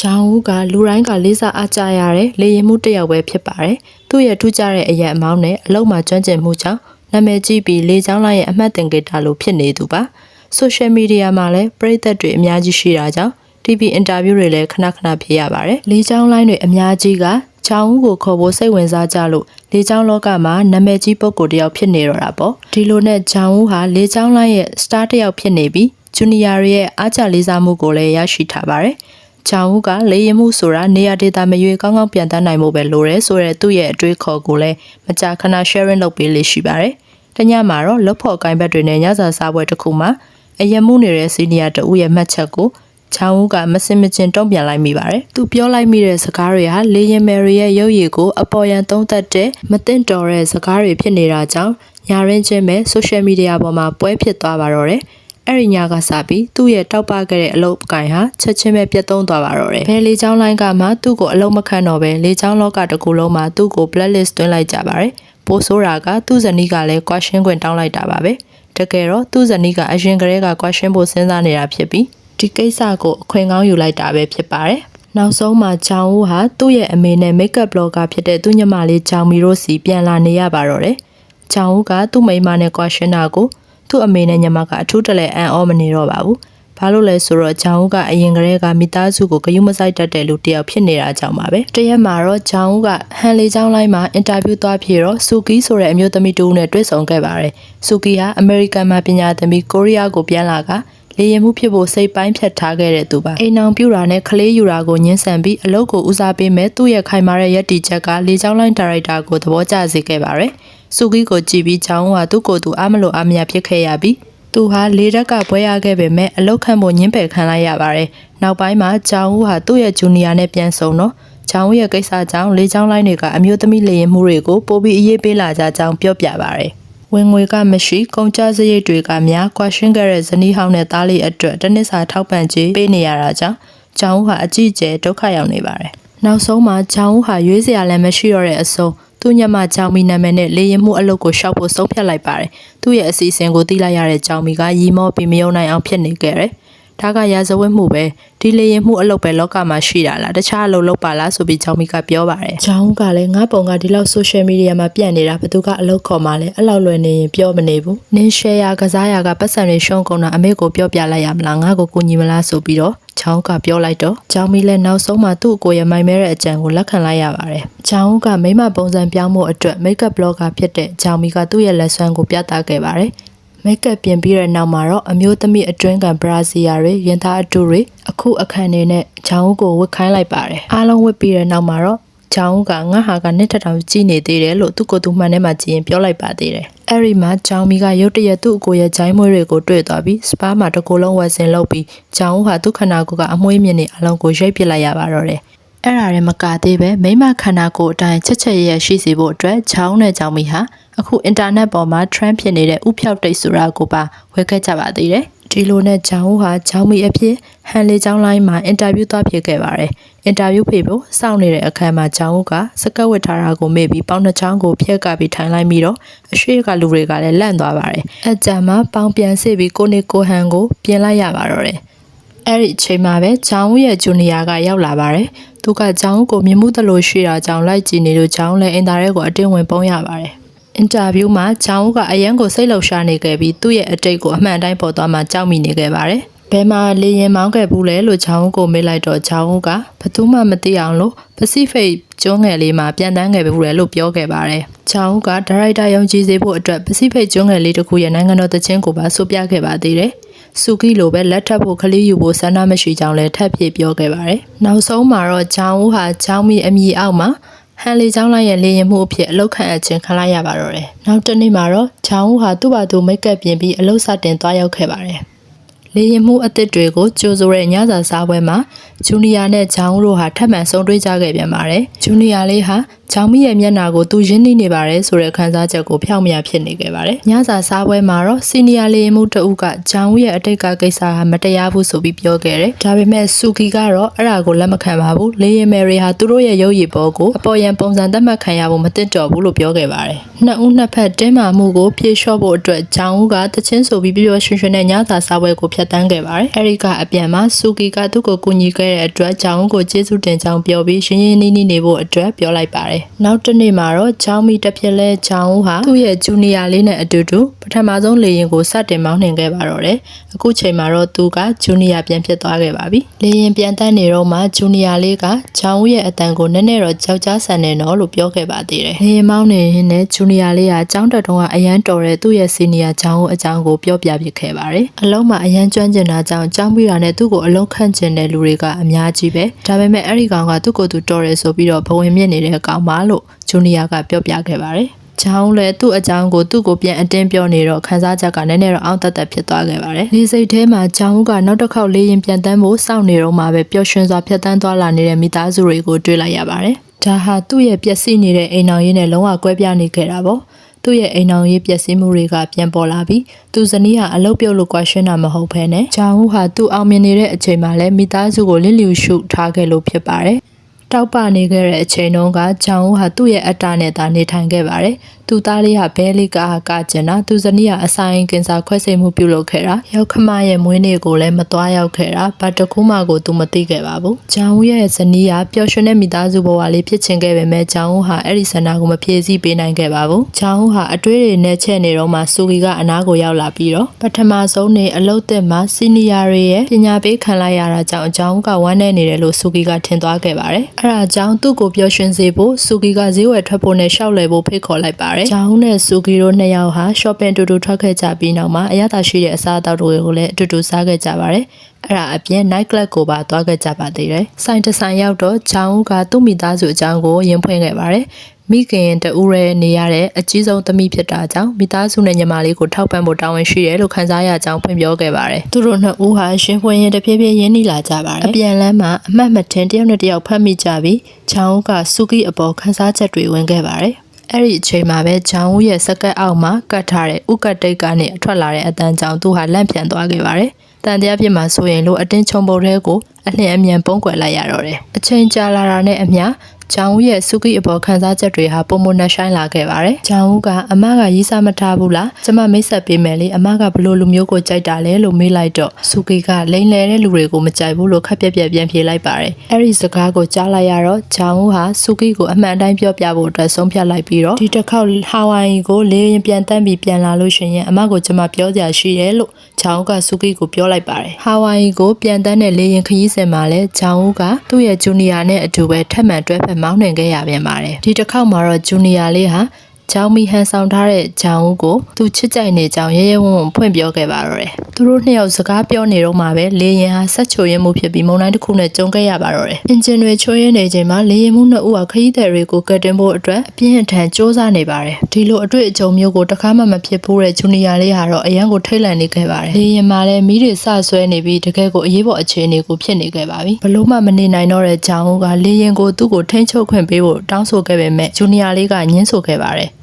ဂျောင်ဦးကလူတိုင်းကလေးစားအားကြရတဲ့လေရင်မှုတစ်ယောက်ပဲဖြစ်ပါတယ်။သူ့ရဲ့ထူးခြားတဲ့အရက်အမောင်းနဲ့အလုံးမှာကျွမ်းကျင်မှုကြောင့်နာမည်ကြီးပြီးလေချောင်းလိုက်ရဲ့အမှတ်သင်္ကေတလိုဖြစ်နေသူပါ။ social media မှာလည်းပရိသတ်တွေအများကြီးရှိတာကြောင့် TV interview တွေလည်းခဏခဏဖြစ်ရပါတယ်။လေချောင်းလိုင်းတွေအများကြီးကချောင်းဦးကိုခေါ်ဖို့စိတ်ဝင်စားကြလို့လေချောင်းလောကမှာနာမည်ကြီးပုဂ္ဂိုလ်တစ်ယောက်ဖြစ်နေတော့တာပေါ့။ဒီလိုနဲ့ချောင်းဦးဟာလေချောင်းလိုင်းရဲ့ star တစ်ယောက်ဖြစ်နေပြီးဂျူနီယာတွေရဲ့အားကြလေးစားမှုကိုလည်းရရှိထားပါတယ်။ ချောင်းဦးကလေရင်မှုဆိုတာနေရာဒေသမရွေကောင်းကောင်းပြန်တန်းနိုင်မှုပဲလိုတယ်ဆိုတဲ့သူ့ရဲ့အတွေးခေါ်ကိုလည်းမကြာခဏ sharing လုပ်ပေးလေးရှိပါတယ်။တညမှာတော့လွတ်ဖို့ကိုင်းဘက်တွေနဲ့ညစာစားပွဲတစ်ခုမှာအယံမှုနေတဲ့စီနီယာတဦးရဲ့မှတ်ချက်ကိုချောင်းဦးကမစင်မချင်းတုံ့ပြန်လိုက်မိပါတယ်။သူပြောလိုက်မိတဲ့စကားတွေဟာလေရင်မယ်ရီရဲ့ရုပ်ရည်ကိုအပေါ်ယံသုံးသက်တဲ့မသိင့်တော်တဲ့စကားတွေဖြစ်နေတာကြောင့်ညာရင်းချင်းပဲ social media ပေါ်မှာပွဲဖြစ်သွားပါတော့တယ်။ အဲ့ဒီညကစပြီးသူ့ရဲ့တောက်ပခဲ့တဲ့အလုပ်ကိုင်ဟာချက်ချင်းပဲပြတ်သုံးသွားပါတော့တယ်။ဘယ်လေချောင်းလိုင်းကမှသူ့ကိုအလုံးမခံတော့ပဲလေချောင်းလောကတစ်ခုလုံးမှာသူ့ကို blacklist သွင်းလိုက်ကြပါတယ်။ပိုဆိုးတာကသူ့ဇနီးကလည်း question ခွင့်တောင်းလိုက်တာပါပဲ။တကယ်တော့သူ့ဇနီးကအရင်ကတည်းက question ဖို့စဉ်းစားနေတာဖြစ်ပြီးဒီကိစ္စကိုအခွင့်ကောင်းယူလိုက်တာပဲဖြစ်ပါတယ်။နောက်ဆုံးမှာဂျောင်ဦးဟာသူ့ရဲ့အမေနဲ့ makeup blogger ဖြစ်တဲ့သူ့ညီမလေးဂျောင်မီတို့စီပြန်လာနေရပါတော့တယ်။ဂျောင်ဦးကသူ့မိန်းမနဲ့ question တာကို သူ့အမေနဲ့ညီမကအထူးတလဲအံ့ဩမနေတော့ပါဘူး။ဘာလို့လဲဆိုတော့ဂျောင်ဦးကအရင်ကတည်းကမိသားစုကိုဂရုမစိုက်တတ်တဲ့လူတစ်ယောက်ဖြစ်နေတာကြောင့်ပါပဲ။တရက်မှာတော့ဂျောင်ဦးကဟန်လေးချောင်းလိုင်းမှာအင်တာဗျူးသွားဖြစ်တော့ဆူကီဆိုတဲ့အမျိုးသမီးတူနဲ့တွေ့ဆုံခဲ့ပါတယ်။ဆူကီဟာအမေရိကန်မှာပညာသင်ပြီးကိုရီးယားကိုပြန်လာကလေရင်မှုဖြစ်ဖို့စိတ်ပိုင်းဖြတ်ထားခဲ့တဲ့သူပါအိမ်အောင်ပြူတာနဲ့ကလေးယူတာကိုညှင်းဆန်ပြီးအလုပ်ကိုဦးစားပေးမဲ့သူ့ရဲ့ခိုင်မာတဲ့ရက်တီချက်ကလေချောင်းလိုင်းဒါရိုက်တာကိုသဘောကျစေခဲ့ပါတယ် စုကီကိုကြည့်ပြီးချောင်းကသူ့ကိုယ်သူအားမလို့အားမရဖြစ်ခဲ့ရပြီးသူဟာလေတက်ကပွဲရခဲ့ပေမဲ့အလောက်ခံဖို့ညှင်းပယ်ခံလိုက်ရပါတယ်နောက်ပိုင်းမှာချောင်းဦးဟာသူ့ရဲ့ဂျူနီယာနဲ့ပြန်ဆုံတော့ချောင်းဦးရဲ့ကိစ္စကြောင့်လေချောင်းလိုင်းတွေကအမျိုးသမီးလေရင်မှုတွေကိုပိုပြီးအရေးပေးလာကြကြောင်းပြောပြပါတယ်ဝင်ငွေကမရှိကုန်ကျစရိတ်တွေကများကွာရှင်းခဲ့တဲ့ဇနီးဟောင်းနဲ့သားလေးအတွက်တနစ်စာထောက်ပံ့ကြေးပေးနေရတာကြောင့်ချောင်းဦးဟာအကြီးအကျယ်ဒုက္ခရောက်နေပါတယ်။နောက်ဆုံးမှာချောင်းဦးဟာရွေးစရာလည်းမရှိတော့တဲ့အဆုံး သူ့ညမချောင်းမီနာမည်နဲ့လေရင်မှုအလုပ်ကိုရှောက်ဖို့ဆုံးဖြတ်လိုက်ပါတယ်။သူ့ရဲ့အစီအစဉ်ကိုသိလိုက်ရတဲ့ချောင်းမီကရီမောပြီးမယုံနိုင်အောင်ဖြစ်နေခဲ့တယ်။ ဒါကရာဇဝတ်မှုပဲဒီလေရင်မှုအလုပ်ပဲလောကမှာရှိတာလားတခြားအလုပ်လုပ်ပါလားဆိုပြီးချောင်းမီကပြောပါတယ်။ချောင်းကလည်းငါပုံကဒီလောက် social media မှာပြန့်နေတာဘသူကအလုပ်ခေါ်မှလဲအဲ့လောက်လွယ်နေရင်ပြောမနေဘူး။နင်း share ရကစားရကပတ်စံတွေရှုံးကုန်တာအမေကိုပြောပြလိုက်ရမလားငါကိုကိုညီမလားဆိုပြီးတော့ချောင်းကပြောလိုက်တော့ချောင်းမီလည်းနောက်ဆုံးမှသူ့ကိုယ်ရမိုင်မဲတဲ့အကြံကိုလက်ခံလိုက်ရပါတယ်။ချောင်းကမိမပုံစံပြောင်းမှုအတွက် makeup blogger ဖြစ်တဲ့ချောင်းမီကသူ့ရဲ့လက်စွမ်းကိုပြသခဲ့ပါတယ်။ မိတ်ကပ်ပြင်ပြီးတဲ့နောက်မှာတော့အမျိုးသမီးအတွင်းကဘရာဇီယာတွေရင်သားအတူတွေအခုအခန့်နေနဲ့ဂျောင်းကိုဝတ်ခိုင်းလိုက်ပါတယ်အားလုံးဝတ်ပြီးတဲ့နောက်မှာတော့ဂျောင်းကငါဟာကနှစ်ထထောင်ကြည့်နေသေးတယ်လို့သူ့ကိုယ်သူမှန်ထဲမှာကြည့်ရင်ပြောလိုက်ပါသေးတယ်အဲ့ဒီမှာဂျောင်းမီကရုတ်တရက်သူ့အကိုရဲ့ဂျိုင်းမွေးတွေကိုတွေ့သွားပြီးစပါးမှာတစ်ကိုယ်လုံးဝက်စင်လုပ်ပြီးဂျောင်းဟာသူ့ခန္ဓာကိုယ်ကအမွှေးမြင့်နေအလုံးကိုရိတ်ပစ်လိုက်ရပါတော့တယ်အဲ့ဒါလည်းမကသေးပဲမိမခန္ဓာကိုယ်အတိုင်းချက်ချက်ရရရှိစေဖို့အတွက်ချောင်းနဲ့ချောင်းမီဟာ အခုအင်တာနက်ပေါ်မှာ trend ဖြစ်နေတဲ့ဥဖြောက်တိတ်ဆိုတာကိုပါဝယ်ခဲ့ကြပါသေးတယ်ဒီလိုနဲ့ချောင်းဦးဟာချောင်းမီအဖြစ်ဟန်လေးချောင်းလိုင်းမှာအင်တာဗျူးသွားဖြစ်ခဲ့ပါတယ်အင်တာဗျူးဖေဖို့စောင့်နေတဲ့အခန်းမှာချောင်းဦးကစကတ်ဝတ်ထားတာကိုမေ့ပြီးပေါင်းနှချောင်းကိုဖျက်ကပြီးထိုင်လိုက်ပြီးတော့အရှိကလူတွေကလည်းလန့်သွားပါတယ်အကြံမှာပေါင်းပြန်စစ်ပြီးကိုနေကိုဟန်ကိုပြင်လိုက်ရပါတော့တယ်အဲ့ဒီအချိန်မှာပဲဂျောင်းဦးရဲ့ဂျူနီယာကရောက်လာပါတယ်။သူကဂျောင်းဦးကိုမြင်မှုတလို့ရှိတာကြောင့်လိုက်ကြည့်နေလို့ဂျောင်းလည်းအင်တာရဲကိုအတင်းဝင်ပုံးရပါတယ်။ အင်တာဗျူးမှာဂျောင်းဦးကအရန်ကိုစိတ်လှုပ်ရှားနေခဲ့ပြီးသူ့ရဲ့အတိတ်ကိုအမှန်တိုင်းပေါ်သွားမှကြောက်မိနေခဲ့ပါတယ်။ဘယ်မှာလေရင်မောင်းခဲ့ဘူးလဲလို့ဂျောင်းဦးကိုမေးလိုက်တော့ဂျောင်းဦးကဘသူမှမသိအောင်လို့ပစိဖိတ်ကျွန်းငယ်လေးမှာပြန်တန်းခဲ့ဘူးလေလို့ပြောခဲ့ပါတယ်။ဂျောင်းဦးကဒါရိုက်တာယုံကြည်စေဖို့အတွက်ပစိဖိတ်ကျွန်းငယ်လေးတစ်ခုရဲ့နိုင်ငံတော်သချင်းကိုပါဆိုပြခဲ့ပါသေးတယ်။စုကီလိုပဲလက်ထပ်ဖို့ခလေးယူဖို့ဆန္ဒမရှိကြောင်းလည်းထပ်ဖြည့်ပြောခဲ့ပါတယ်။နောက်ဆုံးမှာတော့ဂျောင်းဦးဟာဂျောင်းမီအမီအောက်မှာ ဟန်လီကျောင်းလိုက်ရဲ့လေရင်မှုအဖြစ်အလောက်ခံအပ်ခြင်းခံလိုက်ရပါတော့တယ်။နောက်တစ်နေ့မှာတော့ဂျောင်းဦးဟာသူ့ဘာသူမိတ်ကပ်ပြင်ပြီးအလောက်စတင်သွားရောက်ခဲ့ပါတယ်။လေရင်မှုအသစ်တွေကိုကြိုဆိုတဲ့ညစာစားပွဲမှာဂျူနီယာနဲ့ဂျောင်းတို့ဟာထပ်မံဆုံတွေ့ကြခဲ့ပြန်ပါတယ်။ဂျူနီယာလေးဟာ။ ချောင်မီရဲ့မျက်နှာကိုသူရင်းနှီးနေပါတယ်ဆိုတဲ့ခံစားချက်ကိုဖျောက်မရဖြစ်နေခဲ့ပါတယ်။ညစာစားပွဲမှာတော့စီနီယာလေရင်မှုတဦးကချောင်ဦးရဲ့အတိတ်ကကိစ္စဟာမတရားဘူးဆိုပြီးပြောခဲ့တယ်။ဒါပေမဲ့ဆူကီကတော့အဲ့ဒါကိုလက်မခံပါဘူး။လေရင်မယ်ရီဟာသူတို့ရဲ့ရုပ်ရည်ပေါ်ကိုအပေါ်ယံပုံစံသတ်မှတ်ခံရဖို့မသင့်တော်ဘူးလို့ပြောခဲ့ပါတယ်။နှစ်ဦးနှစ်ဖက်တင်းမာမှုကိုပြေလျှော့ဖို့အတွက်ချောင်ဦးကတချင်းဆိုပြီးပြောရွှင်ရွှင်နဲ့ညစာစားပွဲကိုဖျက်ဆီးခဲ့ပါတယ်။အဲဒီကအပြန်မှာဆူကီကသူ့ကိုကူညီခဲ့တဲ့အတွက်ချောင်ဦးကိုကျေးဇူးတင်ကြောင်းပြောပြီးရင်းရင်းနှီးနှီးနေဖို့အတွက်ပြောလိုက်ပါတယ်။နောက်တစ်နေ့မှာတော့ချောင်မီတစ်ဖြစ်လဲချောင်ဦးဟာသူ့ရဲ့ဂျူနီယာလေးနဲ့အတူတူပထမဆုံးလေရင်ကိုစတင်မောင်းနှင်ခဲ့ပါတော့တယ်။အခုချိန်မှာတော့သူကဂျူနီယာပြန်ဖြစ်သွားခဲ့ပါပြီ။လေရင်ပြန်တက်နေတော့မှဂျူနီယာလေးကချောင်ဦးရဲ့အတန်ကိုနည်းနည်းတော့ကြောက်ကြားဆန်နေတော့လို့ပြောခဲ့ပါသေးတယ်။လေရင်မောင်းနေရင်းနဲ့ဂျူနီယာလေးကចောင်းတက်တုံးကအရန်တော်တဲ့သူ့ရဲ့စီနီယာချောင်းဦးအကြောင်းကိုပြောပြပြခဲ့ပါတယ်။အလုံးမှာအရန်ကျွမ်းကျင်တာကြောင့်ចောင်းပြီးတာနဲ့သူ့ကိုအလုံးခန့်ကျင်တဲ့လူတွေကအများကြီးပဲ။ဒါပေမဲ့အဲ့ဒီကောင်ကသူ့ကိုယ်သူတော်တယ်ဆိုပြီးတော့ဘဝင်မြင့်နေတဲ့ကောင်မလို့ဂျူနီယာကပြောပြခဲ့ပါတယ်။ချောင်းလည်းသူ့အကြောင်းကိုသူ့ကိုပြန်အတင်းပြောနေတော့ခန်းစားချက်ကနည်းနည်းတော့အောင့်တက်တက်ဖြစ်သွားခဲ့ပါတယ်။လေစိတ်ထဲမှာချောင်းကနောက်တစ်ခေါက်လေးရင်ပြန်တန်းဖို့စောင့်နေတော့မှပဲပျော်ရွှင်စွာဖြတ်တန်းသွားလာနေတဲ့မိသားစုတွေကိုတွေ့လိုက်ရပါတယ်။ဒါဟာသူ့ရဲ့ပျက်စီးနေတဲ့အိမ်အောင်ရေးနဲ့လုံးဝကွဲပြားနေခဲ့တာပေါ့။သူ့ရဲ့အိမ်အောင်ရေးပျက်စီးမှုတွေကပြန်ပေါ်လာပြီးသူဇနီးဟာအလုပ်ပြုတ်လို့ကွာရှင်းတာမဟုတ်ဘဲနဲ့ဂျောင်ဦးဟာသူ့အောင်မြင်နေတဲ့အချိန်မှာလည်းမိသားစုကိုလစ်လျူရှုထားခဲ့လို့ဖြစ်ပါတယ်။ တောက်ပနေခဲ့တဲ့အချိန်တုန်းကဂျောင်ဦးဟာသူ့ရဲ့အတ္တနဲ့သာနေထိုင်ခဲ့ပါတယ်။ သူသားလေးဟာဘဲလေးကကကျင်တာသူဇနီးကအဆိုင်ကင်ဆာခွဲစိတ်မှုပြုလုပ်ခဲ့တာရောက်ခမရဲ့မွေးနေ့ကိုလည်းမသွားရောက်ခဲ့တာဘာတကူမှကိုသူမသိခဲ့ပါဘူး။ဂျောင်ဦးရဲ့ဇနီးကပျော်ရွှင်တဲ့မိသားစုဘဝလေးဖြစ်ချင်ခဲ့ပေမဲ့ဂျောင်ဦးဟာအဲ့ဒီဆန္ဒကိုမဖြည့်ဆည်းပေးနိုင်ခဲ့ပါဘူး။ဂျောင်ဦးဟာအတွေးတွေနဲ့ချက်နေတော့မှစူကီကအနားကိုရောက်လာပြီးတော့ပထမဆုံးနေအလုတ်သက်မှာစီနီယာတွေရဲ့ပညာပေးခံလိုက်ရတာကြောင့်ဂျောင်ဦးကဝမ်းနည်းနေတယ်လို့စူကီကထင်သွားခဲ့ပါတယ်။အဲ့ဒါကြောင့်သူ့ကိုပျော်ရွှင်စေဖို့စူကီကဈေးဝယ်ထွက်ဖို့နဲ့ရှောက်လည်ဖို့ဖိတ်ခေါ်လိုက်ပါတယ်။ဂျောင်ဦးနဲ့စူကီတို့နှစ်ယောက်ဟာ shopping တူတူထွက်ခဲ့ကြပြီးနောက်မှာအရသာရှိတဲ့အစားအသောက်တွေကိုလည်းအတူတူစားခဲ့ကြပါတယ်။အဲ့ဒါအပြင် night club ကိုပါသွားခဲ့ကြပါသေးတယ်။ဆိုင်တဆိုင်ရောက်တော့ဂျောင်ဦးကသူ့မိသားစုအကြောင်းကိုရင်ဖွင့်ခဲ့ပါတယ်။မိခင်တူရဲနေရတဲ့အကြီးဆုံးသမီးဖြစ်တာကြောင့်မိသားစုနဲ့ညီမလေးကိုထောက်ပံ့ဖို့တာဝန်ရှိတယ်လို့ခန်းစားရကြောင်းဖွင့်ပြောခဲ့ပါတယ်။သူတို့နှစ်ဦးဟာရှင်ဖွင့်ရင်တဖြည်းဖြည်းရင်းနှီးလာကြပါတယ်။အပြန်လမ်းမှာအမှတ်မထင်တယောက်နဲ့တယောက်ဖတ်မိကြပြီးချောင်းဦးကစုကီအပေါ်ခန်းစားချက်တွေဝင်ခဲ့ပါတယ်။ အဲ့ဒီအချိန်မှာပဲဂျောင်ဦးရဲ့စကတ်အောက်မှာကတ်ထားတဲ့ဥကတ်တိတ်ကနေအထွက်လာတဲ့အတန်းကြောင့်သူဟာလန့်ပြန်သွားခဲ့ပါတယ်။တန်တရားပြစ်မှာဆိုရင်လို့အတင်းချုံပုတ်ထဲကိုအလျင်အမြန်ပုံကွယ်လိုက်ရတော့တယ်။အချိန်ကြာလာတာနဲ့အမျှ ဂျောင်ဦးရဲ့စုကိအပေါ်ခန်းစားချက်တွေဟာပုံမနှဆိုင်လာခဲ့ပါတယ်။ဂျောင်ဦးကအမကရေးစားမထားဘူးလား။ကျမမိတ်ဆက်ပေးမယ်လေအမကဘလို့လူမျိုးကိုကြိုက်တာလဲလို့မေးလိုက်တော့စုကိကလိန်လဲတဲ့လူတွေကိုမကြိုက်ဘူးလို့ခက်ပြက်ပြက်ပြန်ဖြေလိုက်ပါတယ်။အဲ့ဒီစကားကိုကြားလိုက်ရတော့ဂျောင်ဦးဟာစုကိကိုအမှန်တိုင်းပြောပြဖို့အတွက်ဆုံးဖြတ်လိုက်ပြီးတော့ဒီတစ်ခေါက်ဟာဝိုင်ကိုလေရင်ပြန်တန်းပြီးပြန်လာလို့ရှိရင်အမကိုကျမပြောကြရှိတယ်လို့ဂျောင်ဦးကစုကိကိုပြောလိုက်ပါတယ်။ဟာဝိုင်ကိုပြန်တန်းတဲ့လေရင်ခရီးစဉ်မှာလဲဂျောင်ဦးကသူ့ရဲ့ဂျူနီယာနဲ့အတူပဲထပ်မံတွဲဖက်မောင်းနှင်ခဲ့ရပြန်ပါတယ်ဒီတစ်ခေါက်မှာတော့ဂျူနီယာလေးဟာ ချောင်းမီဟန်ဆောင်ထားတဲ့ဂျောင်ဦးကိုသူချစ်ကြိုက်နေကြောင်ရဲရဲဝံ့ဝံ့ဖွင့်ပြောခဲ့ပါတော့တယ်။သူတို့နှစ်ယောက်စကားပြောနေတော့မှပဲလေရင်ဟာဆက်ချိုရင်မှုဖြစ်ပြီးမုံတိုင်းတစ်ခုနဲ့ကြုံခဲ့ရပါတော့တယ်။အင်ဂျင်တွေချိုးရင်းနေချိန်မှာလေရင်မှုနှစ်ဦးဟာခရီးသည်တွေကိုကတ်တင်ဖို့အတွက်အပြင်းအထန်စ조사နေပါတယ်။ဒီလိုအတွေ့အကြုံမျိုးကိုတခါမှမဖြစ်ဘူးတဲ့ဂျူနီယာလေးဟာတော့အရန်ကိုထိတ်လန့်နေခဲ့ပါတယ်။လေရင်မှာလည်းမီးတွေစဆွဲနေပြီးတကယ်ကိုအရေးပေါ်အခြေအနေကိုဖြစ်နေခဲ့ပါပြီ။ဘလို့မှမနေနိုင်တော့တဲ့ဂျောင်ဦးကလေရင်ကိုသူ့ကိုထိန်းချုပ်ခွင့်ပေးဖို့တောင်းဆိုခဲ့ပေမဲ့ဂျူနီယာလေးကညှင်းဆိုခဲ့ပါတယ်။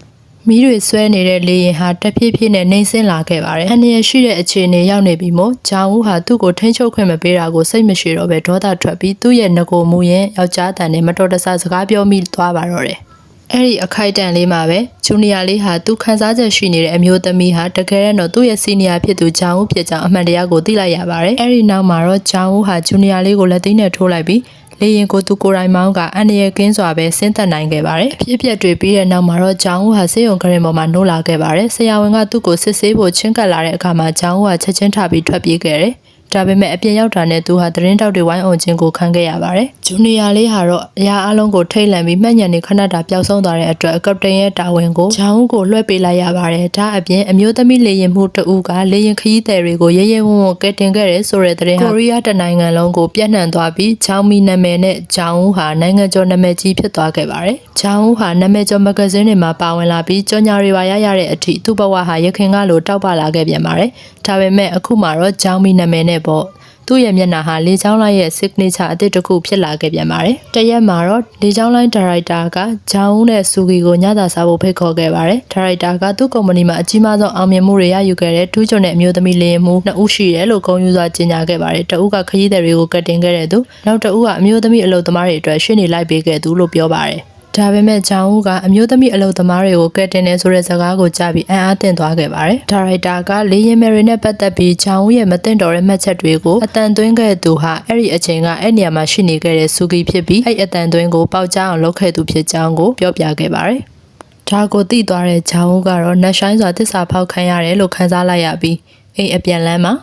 မီးတွေဆွဲနေတဲ့လေရင်ဟာတဖြည်းဖြည်းနဲ့နှိမ့်ဆင်းလာခဲ့ပါတယ်။အန်ရရှိတဲ့အခြေအနေရောက်နေပြီမို့ဂျောင်ဦးဟာသူ့ကိုထိန်းချုပ်ခွင့်မပေးတာကိုစိတ်မရှိတော့ပဲဒေါသထွက်ပြီးသူ့ရဲ့ငကိုမူရင်ယောက်ျားတန်နဲ့မတော်တဆစကားပြောမိသွားပါတော့တယ်။အဲ့ဒီအခိုက်အတန့်လေးမှာပဲဂျူနီယာလေးဟာသူခန်းစားချက်ရှိနေတဲ့အမျိုးသမီးဟာတကယ်တော့သူ့ရဲ့စီနီယာဖြစ်သူဂျောင်ဦးဖြစ်ကြောင်းအမှန်တရားကိုသိလိုက်ရပါတယ်။အဲ့ဒီနောက်မှာတော့ဂျောင်ဦးဟာဂျူနီယာလေးကိုလက်သိမ်းနဲ့ထိုးလိုက်ပြီး လေရင်ကိုသူကိုယ်တိုင်မောင်းကအန်ရကင်းစွာပဲဆင်းသက်နိုင်ခဲ့ပါတယ်။အဖြစ်အပျက်တွေပြီးတဲ့နောက်မှာတော့ဂျောင်ဦးဟာစေယုံကရင်ပေါ်မှာနှိုးလာခဲ့ပါတယ်။ဆရာဝန်ကသူ့ကိုစစ်ဆေးဖို့ချင်းကပ်လာတဲ့အခါမှာဂျောင်ဦးကချက်ချင်းထပြီးထွက်ပြေးခဲ့တယ်။ ဒါပေမဲ့အပြင်ရောက်တာနဲ့သူဟာသတင်းတောက်တွေဝိုင်းအောင်ခြင်းကိုခံခဲ့ရပါတယ်။ဂျူနီယာလေးဟာတော့အရာအလုံးကိုထိတ်လန့်ပြီးမှတ်ညံနေခဏတာပျောက်ဆုံးသွားတဲ့အတွက်ကပတိန်ရဲ့တာဝန်ကိုဂျောင်းကိုလွှဲပေးလိုက်ရပါတယ်။ဒါအပြင်အမျိုးသမီးလေရင်မှုတဦးကလေရင်ခရီးသည်တွေကိုရဲရဲဝံ့ဝံ့ကဲတင်ခဲ့တယ်ဆိုတဲ့သတင်းဟာကိုရီးယားတနိုင်ငံလုံးကိုပြန့်နှံ့သွားပြီးဂျောင်းမီနာမည်နဲ့ဂျောင်းဟာနိုင်ငံကျော်နာမည်ကြီးဖြစ်သွားခဲ့ပါတယ်။ဂျောင်းဟာနာမည်ကျော်မဂဇင်းတွေမှာပါဝင်လာပြီးကြော်ညာတွေပါရရတဲ့အထိသူ့ဘဝဟာရခင်ကလိုတောက်ပလာခဲ့ပြန်ပါတယ်။ဒါပေမဲ့အခုမှတော့ဂျောင်းမီနာမည်နဲ့ပေါ့သူ့ရဲ့မျက်နှာဟာလေချောင်းလိုက်ရဲ့ signature အသစ်တစ်ခုဖြစ်လာခဲ့ပြန်ပါတယ်။တရက်မှာတော့လေချောင်းလိုက်ဒါရိုက်တာကဂျောင်းဦးနဲ့စူဂီကိုညသာစားဖို့ဖိတ်ခေါ်ခဲ့ပါတယ်။ဒါရိုက်တာကသူ့ကုမ္ပဏီမှာအကြီးမားဆုံးအောင်မြင်မှုတွေရယူခဲ့တဲ့ထူးချွန်တဲ့အမျိုးသမီးလေယာဉ်မှုနှစ်ဦးရှိတယ်လို့ဂုဏ်ယူစွာကြေညာခဲ့ပါတယ်။တဦးကခရီးသည်တွေကိုကတ်တင်ခဲ့တဲ့သူနောက်တဦးကအမျိုးသမီးအလုပ်သမားတွေအတွက်ရှင်းနေလိုက်ပေးခဲ့သူလို့ပြောပါတယ်။ ဒါပေမဲ့ဂျောင်ဦးကအမျိုးသမီးအလုပ်သမားတွေကိုကဲတင်နေဆိုတဲ့စကားကိုကြားပြီးအံ့အားသင့်သွားခဲ့ပါတယ်။ဒါရိုက်တာကလေရင်မယ်တွေနဲ့ပတ်သက်ပြီးဂျောင်ဦးရဲ့မသင့်တော်တဲ့မှတ်ချက်တွေကိုအတန်သွင်းခဲ့သူဟာအဲ့ဒီအချိန်ကအဲ့နေရာမှာရှိနေခဲ့တဲ့စူဂီဖြစ်ပြီးအဲ့အတန်သွင်းကိုပေါက်ကြားအောင်လုပ်ခဲ့သူဖြစ်ကြောင်းကိုပြောပြခဲ့ပါတယ်။ဒါကိုသိသွားတဲ့ဂျောင်ဦးကတော့နှက်ဆိုင်စွာတစ္ဆာဖောက်ခံရတယ်လို့ခန်းစားလိုက်ရပြီးအိမ်အပြန်လမ်းမှာ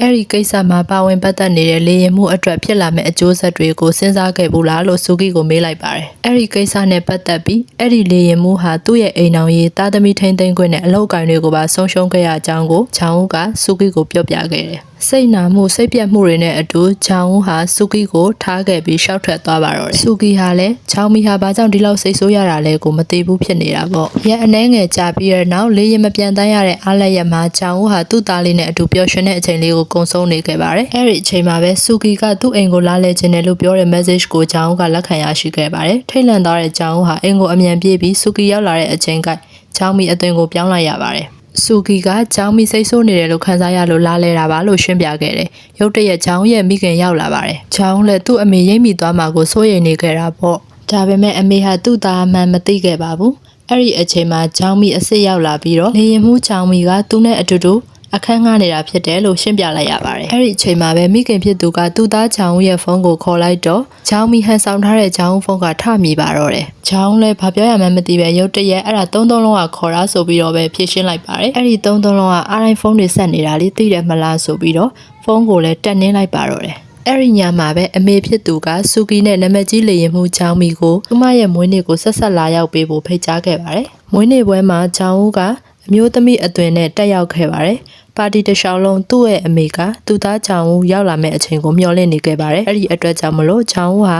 အဲ့ဒီကိစ္စမှာပါဝင်ပတ်သက်နေတဲ့လေရင်မှုအတွက်ဖြစ်လာမယ့်အကျိုးဆက်တွေကိုစဉ်းစားခဲ့ဘူးလားလို့စူဂီကိုမေးလိုက်ပါတယ်။အဲ့ဒီကိစ္စနဲ့ပတ်သက်ပြီးအဲ့ဒီလေရင်မှုဟာသူ့ရဲ့အိမ်အောင်ရေးတာသမီထိန်သိမ်းခွင့်နဲ့အလောက်ကိုင်းတွေကိုပါဆုံးရှုံးခဲ့ရအကြောင်းကိုချောင်းဦးကစူဂီကိုပြောပြခဲ့တယ်။ စိတ်နာမှုစိတ်ပြတ်မှုတွေနဲ့အတူချောင်းဦးဟာစူဂီကိုထားခဲ့ပြီးရှောက်ထွက်သွားပါတော့တယ်။စူဂီဟာလည်းချောင်းမီဟာဘာကြောင့်ဒီလောက်စိတ်ဆိုးရတာလဲကိုမသိဘူးဖြစ်နေတာပေါ့။ရက်အနှဲငယ်ကြာပြီးတဲ့နောက်လေရင်မပြန်တန်းရတဲ့အားလက်ရက်မှာချောင်းဦးဟာသူ့သားလေးနဲ့အတူပျော်ရွှင်တဲ့အချိန်လေးကိုကုံဆုံးနေခဲ့ပါတယ်။အဲ့ဒီအချိန်မှာပဲစူဂီကသူ့အိမ်ကိုလာလဲခြင်းတယ်လို့ပြောတဲ့ message ကိုချောင်းဦးကလက်ခံရရှိခဲ့ပါတယ်။ထိတ်လန့်သွားတဲ့ချောင်းဦးဟာအိမ်ကိုအမြန်ပြေးပြီးစူဂီရောက်လာတဲ့အချိန်ကချောင်းမီအသွင်ကိုပြောင်းလိုက်ရပါတယ်။ စူဂီကချောင်းမီစိတ်ဆိုးနေတယ်လို့ခန်းစားရလို့လာလဲတာပါလို့ရှင်းပြခဲ့တယ်။ရုတ်တရက်ချောင်းရဲ့မိခင်ရောက်လာပါတယ်။ချောင်းလည်းသူ့အမေရိပ်မိသွားမှာကိုစိုးရိမ်နေခဲ့တာပေါ့။ဒါပေမဲ့အမေဟာသူ့သားအမှန်မသိခဲ့ပါဘူး။အဲ့ဒီအချိန်မှာချောင်းမီအစ်စ်ရောက်လာပြီးတော့လေရင်မှုချောင်းမီကသူနဲ့အတူတူ အခန်းငှားနေတာဖြစ်တယ်လို့ရှင်းပြလိုက်ရပါတယ်။အဲ့ဒီအချိန်မှာပဲမိခင်ဖြစ်သူကသူ့သားချောင်းရဲ့ဖုန်းကိုခေါ်လိုက်တော့ချောင်းမီဟန်ဆောင်ထားတဲ့ချောင်းဖုန်းကထမိပါတော့တယ်။ချောင်းလည်းဘာပြောရမှန်းမသိပဲရုတ်တရက်အဲ့ဒါသုံးသုံးလုံးကခေါ်တာဆိုပြီးတော့ပဲဖြေရှင်းလိုက်ပါတယ်။အဲ့ဒီသုံးသုံးလုံးက iPhone ဖုန်းတွေဆက်နေတာလေးသိတယ်မလားဆိုပြီးတော့ဖုန်းကိုလည်းတက်နှင်းလိုက်ပါတော့တယ်။အဲ့ဒီညမှာပဲအမေဖြစ်သူကစူကီနဲ့နမကြီးလေရင်မှုချောင်းမီကိုသူမရဲ့မွေးနေ့ကိုဆက်ဆက်လာရောက်ပေးဖို့ဖိတ်ကြားခဲ့ပါတယ်။မွေးနေ့ပွဲမှာချောင်းဦးကအမျိုးသမီးအသွင်နဲ့တက်ရောက်ခဲ့ပါတယ်။ ပါတီတစ်လျှောက်လုံးသူ့ရဲ့အမေကသူသားချောင်းဦးရောက်လာမယ့်အချိန်ကိုမျှော်လင့်နေခဲ့ပါတယ်။အဲ့ဒီအတွက်ကြောင့်မလို့ချောင်းဦးဟာ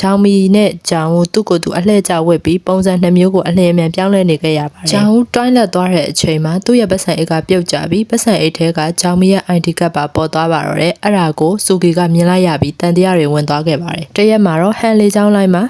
ချောင်းမီနဲ့ချောင်းဦးသူ့ကိုယ်သူအလှည့်ကျဝက်ပြီးပုံစံနှစ်မျိုးကိုအလင်းအမြန်ပြောင်းလဲနေခဲ့ရပါတယ်။ချောင်းဦးတွိုင်းလက်သွားတဲ့အချိန်မှာသူ့ရဲ့ပတ်စံအိတ်ကပြုတ်ကျပြီးပတ်စံအိတ်ထဲကချောင်းမီရဲ့ ID ကတ်ပါပေါ်သွားပါတော့တယ်။အဲ့ဒါကိုစူကီကမြင်လိုက်ရပြီးတန်တရားတွေဝင်သွားခဲ့ပါတယ်။တရက်မှာတော့ဟန်လေးချောင်းလိုက်မှာ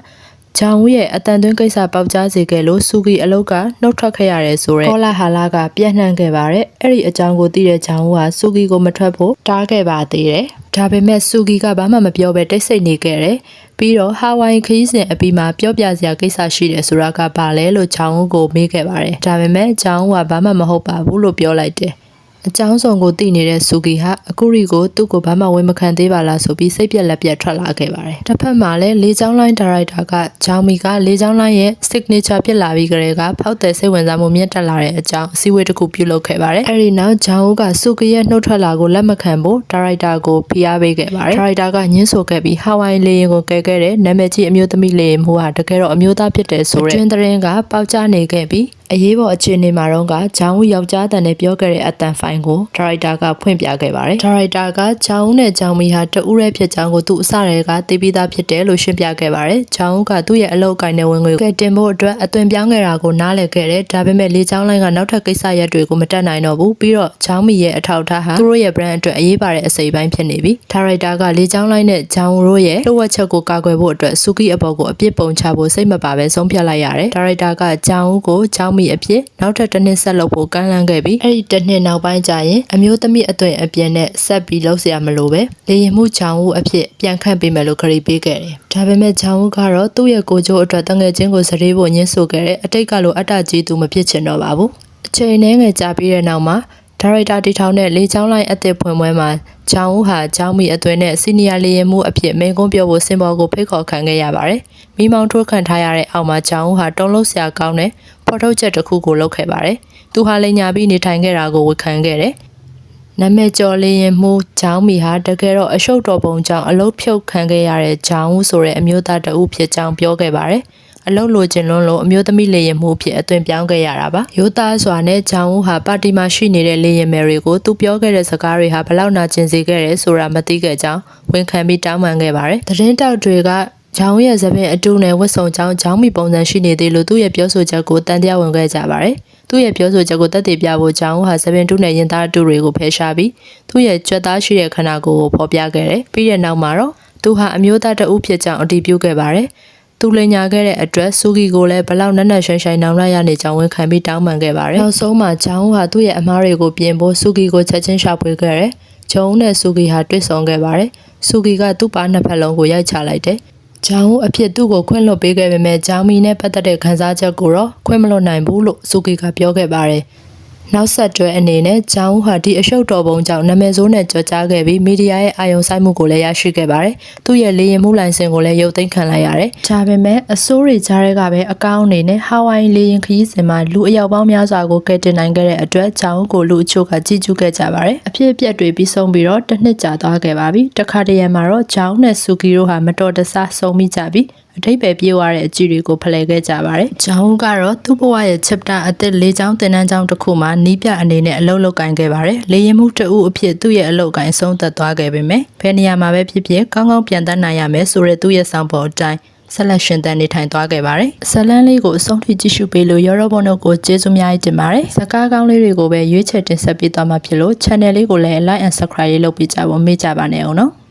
ဂျောင်ဦးရဲ့အတန်သွင်းကိစ္စပေါက်ကြားစေခဲ့လို့စူကီအလုတ်ကနှုတ်ထွက်ခဲ့ရတယ်ဆိုတော့ကောလာဟာလာကပြန့်နှံ့ခဲ့ပါတယ်အဲ့ဒီအကြောင်းကိုသိတဲ့ဂျောင်ဦးကစူကီကိုမထွက်ဖို့တားခဲ့ပါသေးတယ်ဒါပေမဲ့စူကီကဘာမှမပြောဘဲတိတ်ဆိတ်နေခဲ့တယ်ပြီးတော့ဟာဝိုင်ခရီးစဉ်အပြီးမှာပြောပြစရာကိစ္စရှိတယ်ဆိုတာကဘာလဲလို့ဂျောင်ဦးကိုမေးခဲ့ပါတယ်ဒါပေမဲ့ဂျောင်ဦးကဘာမှမဟုတ်ပါဘူးလို့ပြောလိုက်တယ် အကြောင်းစုံကိုသိနေတဲ့စူကီဟာအခုရီကိုသူ့ကိုဘာမှဝန်မခံသေးပါလားဆိုပြီးစိတ်ပြက်လက်ပြက်ထွက်လာခဲ့ပါတယ်။တစ်ဖက်မှာလည်းလေချောင်းလိုင်းဒါရိုက်တာကဂျောင်မီကလေချောင်းလိုင်းရဲ့ signature ဖြစ်လာပြီးကြတဲ့ကဖောက်တဲ့စိတ်ဝင်စားမှုမြင့်တက်လာတဲ့အကြောင်းအစည်းအဝေးတစ်ခုပြုလုပ်ခဲ့ပါတယ်။အဲဒီနောက်ဂျောင်ဦးကစူကီရဲ့နှုတ်ထွက်လာကိုလက်မခံဖို့ဒါရိုက်တာကိုဖိအားပေးခဲ့ပါတယ်။ဒါရိုက်တာကညှင်းဆိုခဲ့ပြီးဟာဝိုင်လေရင်ကိုကဲခဲ့တဲ့နာမည်ကြီးအမျိုးသမီးလေရင်မှုဟာတကယ်တော့အမျိုးသားဖြစ်တယ်ဆိုတဲ့တွင်သတင်းကပေါက်ကြားနေခဲ့ပြီးအရေးပေါ်အခြေအနေမှာတော့ကဂျောင်ဦးယောက်ျားတန်နဲ့ပြောခဲ့တဲ့အတန်ဖိုင်ကိုဒါရိုက်တာကဖွင့်ပြခဲ့ပါတယ်။ဒါရိုက်တာကဂျောင်ဦးနဲ့ဂျောင်မီဟာတဦးရဲဖြစ်ကြောင်းကိုသူအစတည်းကသိပြီးသားဖြစ်တယ်လို့ရှင်းပြခဲ့ပါတယ်။ဂျောင်ဦးကသူ့ရဲ့အလုပ်ကိုင်တဲ့ဝင်ငွေကတင်ဖို့အတွက်အသွင်ပြောင်းခဲ့တာကိုနားလည်ခဲ့တယ်။ဒါပေမဲ့လေချောင်းလိုင်းကနောက်ထပ်ကိစ္စရပ်တွေကိုမတက်နိုင်တော့ဘူး။ပြီးတော့ဂျောင်မီရဲ့အထောက်အထားဟာသူတို့ရဲ့ brand အတွက်အရေးပါတဲ့အစိပ်ပိုင်းဖြစ်နေပြီ။ဒါရိုက်တာကလေချောင်းလိုင်းနဲ့ဂျောင်ဦးတို့ရဲ့လှုပ်ဝက်ချက်ကိုကာကွယ်ဖို့အတွက်စူကီအပေါ်ကိုအပြစ်ပုံချဖို့စိတ်မပါပဲဆုံးဖြတ်လိုက်ရတယ်။ဒါရိုက်တာကဂျောင်ဦးကိုဂျောင်မီအဖြစ်နောက်ထပ်တစ်နှစ်ဆက်လုပ်ဖို့ကမ်းလှမ်းခဲ့ပြီးအဲ့ဒီတစ်နှစ်နောက်ပိုင်းကြရင်အမျိုးသမီးအသွင်အပြင်နဲ့ဆက်ပြီးလှုပ်ရှားမလို့ပဲလေရင်မှုချောင်းဦးအဖြစ်ပြန်ခန့်ပေးမယ်လို့ခရီးပေးခဲ့တယ်။ဒါပေမဲ့ချောင်းဦးကတော့သူ့ရဲ့ကိုချိုးအတွက်တငယ်ချင်းကိုစတေးဖို့ညှင်းဆိုခဲ့တဲ့အတိတ်ကလိုအတ္တကြီးသူမဖြစ်ချင်တော့ပါဘူး။အချိန်နှဲငယ်ကြာပြီးတဲ့နောက်မှာဒါရိုက်တာတီထောင်တဲ့လေချောင်းလိုင်းအသစ်ဖွင့်ပွဲမှာချောင်းဦးဟာချောင်းမီအသွင်နဲ့စီနီယာလေရင်မှုအဖြစ်မင်းကုန်းပြောဖို့စင်ပေါ်ကိုဖိတ်ခေါ်ခံခဲ့ရပါတယ်။မိမောင်ထိုးခံထားရတဲ့အောက်မှာချောင်းဦးဟာတုံးလို့ဆရာကောင်းတဲ့ဖော်ထုတ်ချက်တစ်ခုကိုလုပ်ခဲ့ပါတယ်။ သူဟာလိန်ညာပြီးနေထိုင်ခဲ့တာကိုဝခံခဲ့တယ်။နမဲကျော်လေးရင်မှုဂျောင်းမီဟာတကယ်တော့အရှုပ်တော်ပုံကြောင့်အလုတ်ဖြုတ်ခံခဲ့ရတဲ့ဂျောင်းဦးဆိုတဲ့အမျိုးသားတအုပ်ဖြစ်ကြောင်းပြောခဲ့ပါတယ်။အလုတ်လိုချင်လွန်းလို့အမျိုးသမီးလေရင်မှုဖြစ်အသွင်ပြောင်းခဲ့ရတာပါရိုးသားစွာနဲ့ဂျောင်ဦးဟာပါတီမှာရှိနေတဲ့လေရင်မယ်တွေကိုသူပြောခဲ့တဲ့စကားတွေဟာဘလောက်နာကျင်စေခဲ့တယ်ဆိုတာမသိခဲ့ကြောင်းဝန်ခံပြီးတောင်းပန်ခဲ့ပါတယ်သတင်းတောက်တွေကဂျောင်ရဲ့သပင်အတူနဲ့ဝတ်စုံကြောင်းဂျောင်းမီပုံစံရှိနေသေးလို့သူ့ရဲ့ပြောဆိုချက်ကိုတန်တရားဝင်ခဲ့ကြပါတယ်။ သူသူ့ရဲ့ပြောဆိုချက်ကိုတက်တည်ပြဖို့ကြောင့်ဟာသပင်တူနဲ့ရင်သားတူတွေကိုဖယ်ရှားပြီးသူ့ရဲ့ကြွက်သားရှိတဲ့ခန္ဓာကိုယ်ကိုဖော်ပြခဲ့တယ်ပြီးတဲ့နောက်မှာတော့သူဟာအမျိုးသားတအုပ်ဖြစ်ကြောင်းအတည်ပြုခဲ့ပါတယ်သူလိန်ညာခဲ့တဲ့အတွက်ဆူဂီကိုလည်းဘလောက်နက်နက်ရှိုင်းရှိုင်းနောင်လိုက်ရနေကြောင်းဝန်ခံပြီးတောင်းပန်ခဲ့ပါတယ်နောက်ဆုံးမှာဂျောင်းဟာသူ့ရဲ့အမားတွေကိုပြင်ဖို့ဆူဂီကိုချက်ချင်းရှာဖွေခဲ့တယ်ဂျုံနဲ့ဆူဂီဟာတွေ့ဆုံခဲ့ပါတယ်ဆူဂီကသူ့ပါနှစ်ဖက်လုံးကိုရိုက်ချလိုက်တယ် ဂျောင်းအဖြစ်သူ့ကိုခွင့်လွှတ်ပေးခဲ့ပေမဲ့ဂျောင်းမီနဲ့ပတ်သက်တဲ့ခန်းစားချက်ကိုတော့ခွင့်မလွှတ်နိုင်ဘူးလို့ဆူဂီကပြောခဲ့ပါတယ်။ နောက်ဆက်တွဲအနေနဲ့ဂျောင်းဟာဒီအရှုပ်တော်ပုံကြောင့်နာမည်ဆိုးနဲ့ကြော်ကြားခဲ့ပြီးမီဒီယာရဲ့အာရုံစိုက်မှုကိုလည်းရရှိခဲ့ပါတယ်။သူ့ရဲ့လေရင်မှုလိုင်စင်ကိုလည်းရုပ်သိမ်းခံလိုက်ရတယ်။ဒါပေမဲ့အစိုးရကြားတွေကပဲအကောင့်အနေနဲ့ဟာဝိုင်လေရင်ခရီးစဉ်မှာလူအယောက်ပေါင်းများစွာကိုကယ်တင်နိုင်ခဲ့တဲ့အတွက်ဂျောင်းကိုလူအချို့ကကြည်ကျူးခဲ့ကြပါတယ်။အဖြစ်အပျက်တွေပြီးဆုံးပြီးတော့တစ်နှစ်ကြာသွားခဲ့ပါပြီ။တခါတရံမှာတော့ဂျောင်းနဲ့ဆူကီတို့ဟာမတော်တဆဆုံးမိကြပြီးအတိတ်ပဲပြေးသွားတဲ့အကြည့်တွေကိုဖလှယ်ခဲ့ကြပါတယ်။ဂျောင်းကတော့သူ့ဘဝရဲ့ chapter အသစ်၄ချောင်းတင်တန်းချောင်းတစ်ခုမှာနီးပြအနေနဲ့အလုပ်လုပ်ကင်ခဲ့ပါတယ်။လေရင်မှုတအုပ်အဖြစ်သူ့ရဲ့အလုပ်ကင်ဆုံးသက်သွားခဲ့ပေမဲ့ဘယ်နေရာမှာပဲဖြစ်ဖြစ်ကောင်းကောင်းပြန်တတ်နိုင်ရမယ်ဆိုတဲ့သူ့ရဲ့ဆောင်ပေါ်အတိုင်းဆက်လက်ရှင်သန်နေထိုင်သွားခဲ့ပါတယ်။ဇလန်းလေးကိုအဆုံးထိကြည့်ရှုပေးလို့ရောရောဘုံတို့ကိုကျေးဇူးများကြီးတင်ပါတယ်။ဇကားကောင်းလေးတွေကိုပဲရွေးချယ်တင်ဆက်ပေးသွားမှာဖြစ်လို့ channel လေးကိုလည်း like and subscribe လေးလုပ်ပေးကြဖို့မေ့ကြပါနဲ့အောင်နော်။